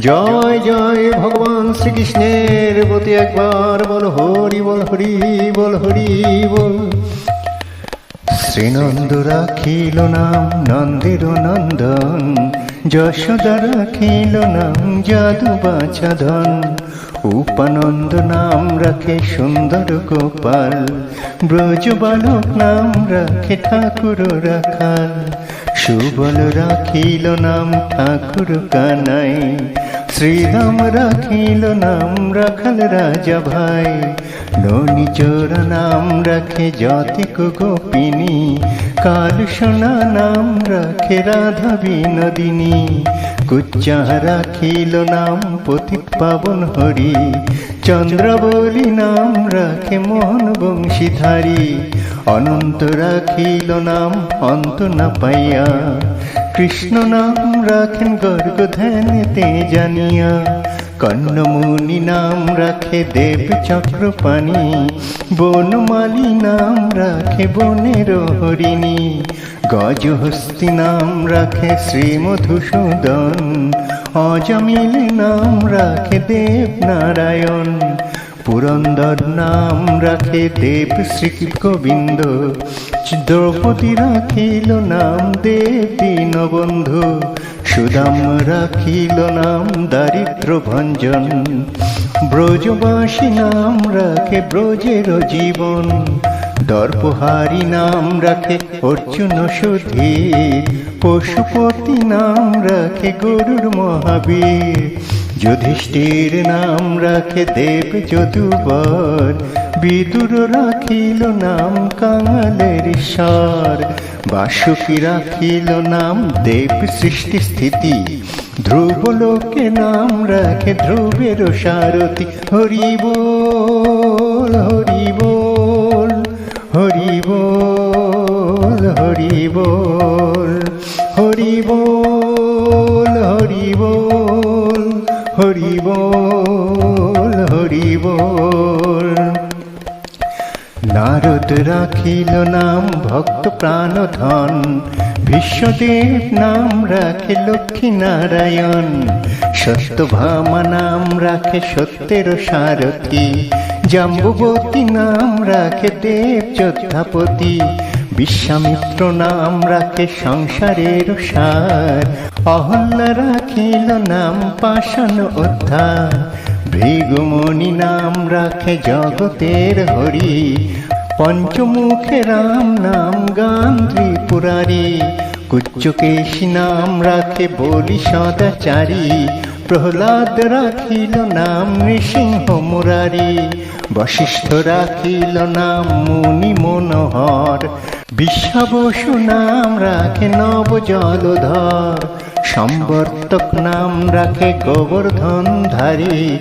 জয় জয় ভগবান শ্রীকৃষ্ণের প্রতি একবার বল হরি বল হরি বল হরি, বল। শ্রীনন্দ রাখিল নাম নন্দের নন্দন। যশোদা রাখিল নাম জাদু বাছাধন উপানন্দ নাম রাখে সুন্দর গোপাল। ব্রজ বালক নাম রাখে ঠাকুর রাখাল। সুবল রাখিল নাম ঠাকুর কানাই। শ্রীরাম রাখিল, নাম রাখাল রাজা ভাই। ননি চোর নাম রাখে যতিক গোপিনী। কাল সোনা নাম রাখে রাধা বিনোদিনী। কুচ্চা রাখিল, নাম পথিক পাবন হরি। চন্দ্রবলি নাম রাখে মোহন বংশীধারী। অনন্ত রাখিল, নাম অন্ত না পাইয়া। কৃষ্ণ নাম রাখেন গর্গ ধ্যানেতে জানিয়া। কর্ণমুনি নাম রাখে দেব চক্রপাণি। বনমালী নাম রাখে বনের হরিণী। গজহস্তি নাম রাখে শ্রী মধুসূদন। অজমিল নাম রাখে দেব নারায়ণ। পুরন্দর নাম রাখে দেব শ্রী গোবিন্দ দ্রৌপদী রাখিল নাম দেবী নবন্ধু সুদাম রাখিল নাম দারিদ্র ভঞ্জন। ব্রজবাসী নাম রাখে ব্রজের জীবন। দর্পহারি নাম রাখে অর্জুন সুধীর পশুপতি নাম রাখে গরুর মহাবীর। যুধিষ্ঠির নাম রাখে দেব যদুবর। বিদুর রাখিল নাম কাঙালের সার। বাসুকি রাখিল নাম দেব সৃষ্টি স্থিতি। ধ্রুব লোকে নাম রাখে ধ্রুবের সারথি হরি নারদ রাখিল নাম ভক্ত প্রাণধন। বিশ্বদেব নাম রাখে লক্ষ্মী নারায়ণ সত্যভামা নাম রাখে সত্যের সারথী। জাম্বুবতী নাম রাখে দেব যোদ্ধাপতি। বিশ্বামিত্র নাম রাখে সংসারের সার। অহল্লা রাখিল নাম পাষাণ উদ্ধার ভৃগুমণি নাম রাখে জগতের হরি। পঞ্চমুখে রাম নাম গান ত্রিপুরারি। কুচ্চকেশী নাম রাখে বলি সদাচারী। প্রহ্লাদ রাখিল নাম নৃসিংহ মুরারি। বশিষ্ঠ রাখিল নাম মুনি মনোহর। বিশ্বাবসু নাম রাখে নব জলধর সম্বর্তক নাম রাখে গোবর্ধন ধারী।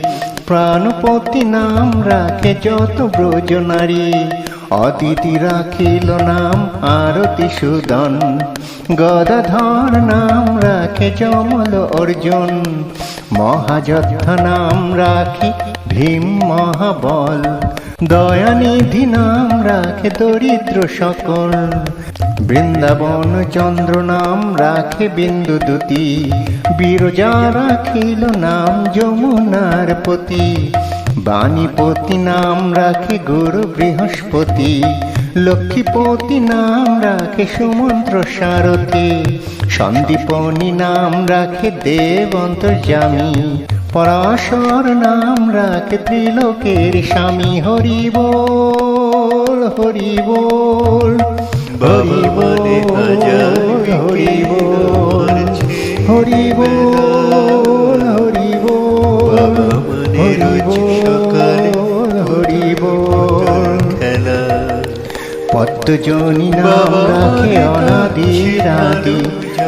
প্রাণপতি নাম রাখে যত ব্রজ অদিতি রাখিল নাম আরতি সুদন। গদাধর নাম রাখে যমল অর্জুন। মহাযথ নাম রাখি ভীম মহাবল। দয়ানিধি নাম রাখে দরিদ্র সকল। বৃন্দাবন চন্দ্র নাম রাখে বিন্দু দুতি। বিরজা রাখিল নাম যমুনার পতি। বাণীপতি নাম রাখে গুরু বৃহস্পতি লক্ষ্মীপতি নাম রাখে সুমন্ত্র সারথী সন্দীপনী নাম রাখে দেব অন্তর্যামী পরাশর নাম রাখে ত্রিলোকের স্বামী হরি বল হরি বল হরি বল হরি বল হরি বল পদ্মজনী নাম রাখে অনাদি রাদি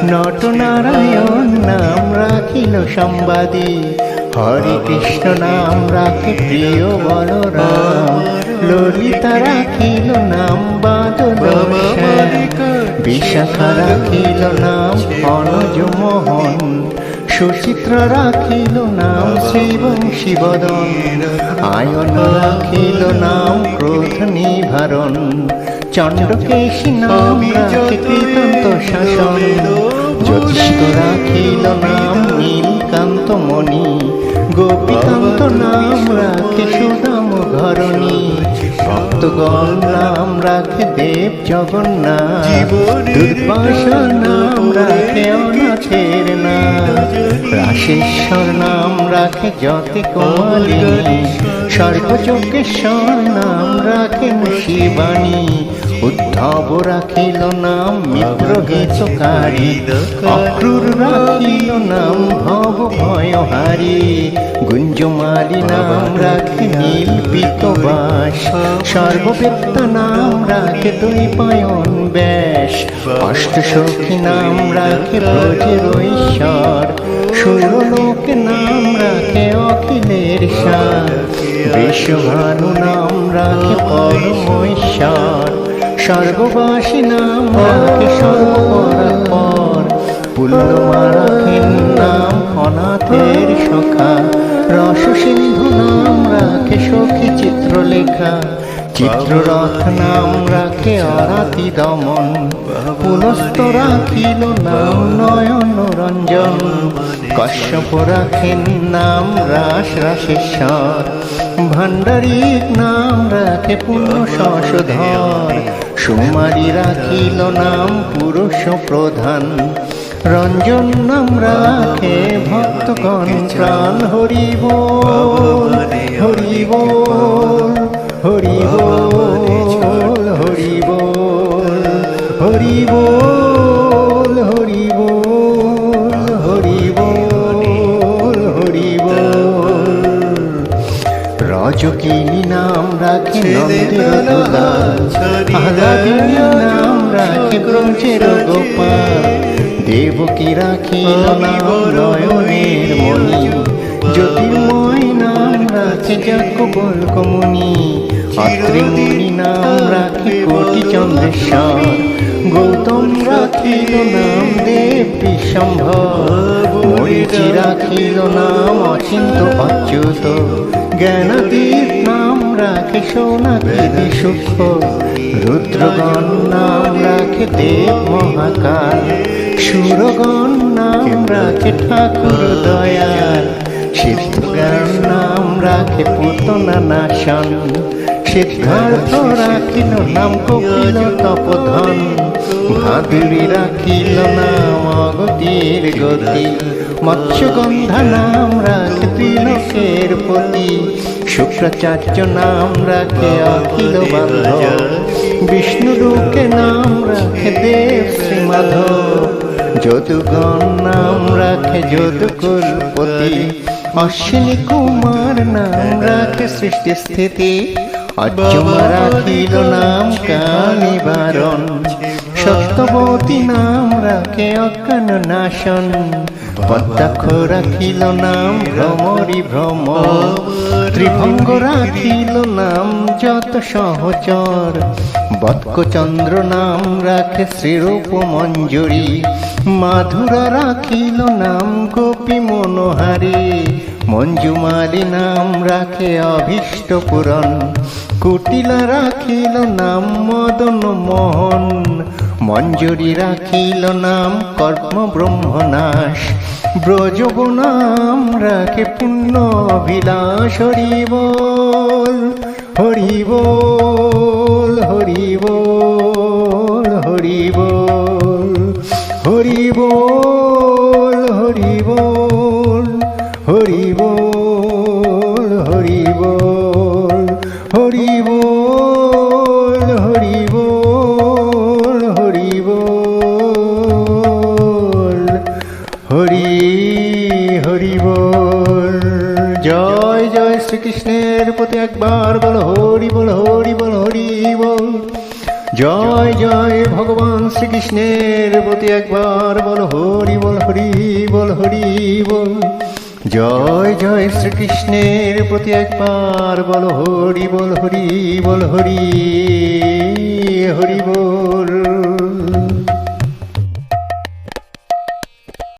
নটনারায়ণ নাম রাখিল সম্বাদী। হরে কৃষ্ণ নাম রাখে প্রিয় বলরাম। ললিতা রাখিল নাম বাদল বিশাখা রাখিল নাম অনুজ মোহন। সুচিত্র রাখিল নাম শ্রীবংশী বদন। আয়ন রাখিল নাম ক্রোধ নিভারণ চণ্ডকেশী নাম রাখে কৃতন্ত শাসন জ্যোতিষ্ক রাখিল নাম নীলকান্ত মণি। গোপীকান্ত নাম রাখে সুদাম। ঘরণী ভক্তগণ নাম রাখে দেব জগন্নাথ। দুর্বাসা নাম রাখে অনাথের নাম। রাশেশ্বর নাম রাখে যতে কুমালিনী সর্বযজ্ঞেশ্বর নাম। রাখে শিবানী উদ্ধব রাখিল নাম মিত্রহিতকারী অক্রুর রাখিল নাম, ভব ভয়হারী গুঞ্জমালি নাম রাখে নীল পিতবাস সর্ববেত্ত নাম রাখে দুই পায়ন ব্যাস। অষ্ট সখী নাম রাখে ব্রজের ঈশ্বর সুরলোক নাম রাখে অখিলের সার। বিশ্বভানু নাম রাখে পরমেশ্বর সর্ববাসী নাম পুল্লমা রাখেন নাম অনাথের সখা। রস সিন্ধু নাম রাখে সখী চিত্রলেখা। চিত্ররথ নাম রাখে অরাতি দমন। পুনস্ত রাখিল নাম নয়ন রঞ্জন। কশ্যপ রাখেন নাম রাস রাসেশ্বর। ভান্ডারিক নাম রাখে পুণ্য শশধর সুমারি রাখিল নাম পুরুষ প্রধান। রঞ্জন নাম রাখে ভক্তগণ প্রাণ হরিব হরিব হরিব হরিব হরিব হরিব হরিব হরিব। রাখে নন্দের নাম রাখে ব্রজের গোপাল দেবকী রাখিল নাম নয়নের মণি জ্যোতির্ময় নাম রাখে যাকবল কমুনি অত্রিমুনি নাম রাখে কোটি চন্দ্রেশ্বর গৌতম রাখিল নাম দেব বিশ্বম্ভর মরিচি রাখিল নাম অচিন্ত অচ্যুত জ্ঞানদীপ রাখে সোনাকি সুখ। রুদ্রগণ নাম রাখে দেব মহাকাল। সুরগণ নাম রাখে ঠাকুর দয়াল। সিদ্ধগণ নাম রাখে পুতনা নাশন। সিদ্ধার্থ রাখিল নাম কপিল তপধন। ভাদুরী রাখিল নাম অগতির গতি। মৎস্যগন্ধা নাম রাখে ত্রিলোকের পতি শুক্রাচার্য নাম রাখে অখিল বান্ধব। নাম রাখে দেব শ্রী মাধব যদুগণ নাম রাখে যদুকুলপতি অশ্বিনী কুমার নাম রাখে সৃষ্টি স্থিতি। অজ্জমা রাখিল নাম কানিবারণ। সত্যবতী নাম রাখে অজ্ঞান নাশন। পদ্মাক্ষ রাখিল নাম ভ্রমরি ভ্রম ত্রিভঙ্গ রাখিল নাম যত সহচর। বৎকচন্দ্র নাম রাখে শ্রীরূপ মঞ্জুরি। মাধুরা রাখিল নাম গোপী মনোহারী। মঞ্জুমালী নাম রাখে অভীষ্ট পুরন। কুটিলা রাখিল নাম মদন মোহন। মঞ্জুরি রাখিল নাম কর্ম ব্রহ্মনাশ। ব্রজব নাম রাখে পুণ্য অভিলাষ হরিবল শ্রীকৃষ্ণের প্রতি একবার বল হরি বল হরি বল হরি বল। জয় জয় শ্রীকৃষ্ণের প্রতি একবার বল হরি বল হরি বল হরি হরি বল।